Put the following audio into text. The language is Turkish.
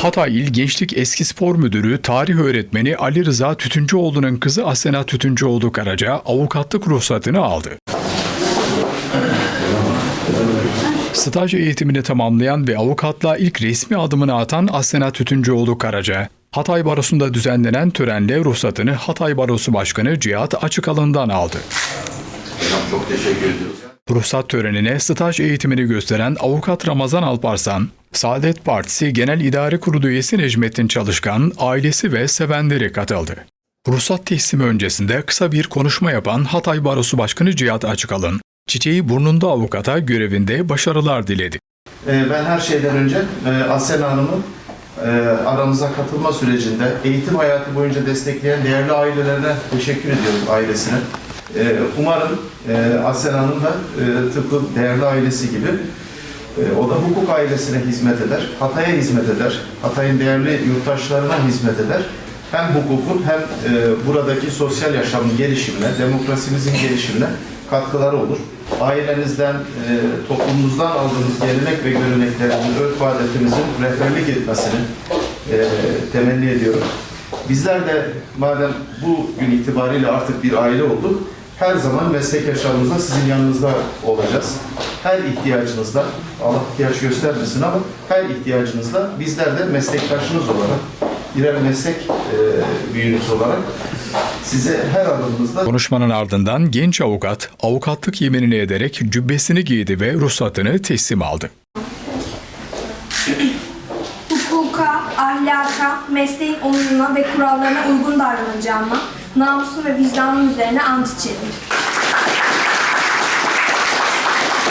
Hatay İl Gençlik Eski Spor Müdürü, tarih öğretmeni Ali Rıza Tütüncüoğlu'nun kızı Asena Tütüncüoğlu Karaca avukatlık ruhsatını aldı. Staj eğitimini tamamlayan ve avukatlığa ilk resmi adımını atan Asena Tütüncüoğlu Karaca, Hatay Barosu'nda düzenlenen törenle ruhsatını Hatay Barosu Başkanı Cihat Açıkalın'dan aldı. Hocam çok teşekkür ediyoruz. Ruhsat törenine staj eğitimini gösteren avukat Ramazan Alparslan, Saadet Partisi Genel İdare Kurulu üyesi Necmettin Çalışkan, ailesi ve sevenleri katıldı. Ruhsat teslimi öncesinde kısa bir konuşma yapan Hatay Barosu Başkanı Cihat Açıkalın, çiçeği burnunda avukata görevinde başarılar diledi. Ee, Ben her şeyden önce e, Asena Hanım'ın e, aramıza katılma sürecinde eğitim hayatı boyunca destekleyen değerli ailelerine teşekkür ediyorum ailesine. Ee, Umarım e, Asena Hanım da e, tıpkı değerli ailesi gibi e, o da hukuk ailesine hizmet eder, Hatay'a hizmet eder, Hatay'ın değerli yurttaşlarına hizmet eder. Hem hukukun hem e, buradaki sosyal yaşamın gelişimine, demokrasimizin gelişimine katkıları olur. Ailenizden, e, toplumunuzdan aldığınız gelenek ve göreneklerin, örf adetimizin rehberlik etmesini e, temenni ediyorum. Bizler de madem bu gün itibariyle artık bir aile olduk, her zaman meslek yaşamımızda sizin yanınızda olacağız. Her ihtiyacınızda, Allah ihtiyaç göstermesin ama her ihtiyacınızda bizler de meslektaşınız olarak, birer meslek e, büyüğünüz olarak size her adımımızda Konuşmanın ardından genç avukat avukatlık yeminini ederek cübbesini giydi ve ruhsatını teslim aldı. Hukuka, ahlaka, mesleğin onuruna ve kurallarına uygun davranacağıma, namusum ve vicdanım üzerine ant içerim.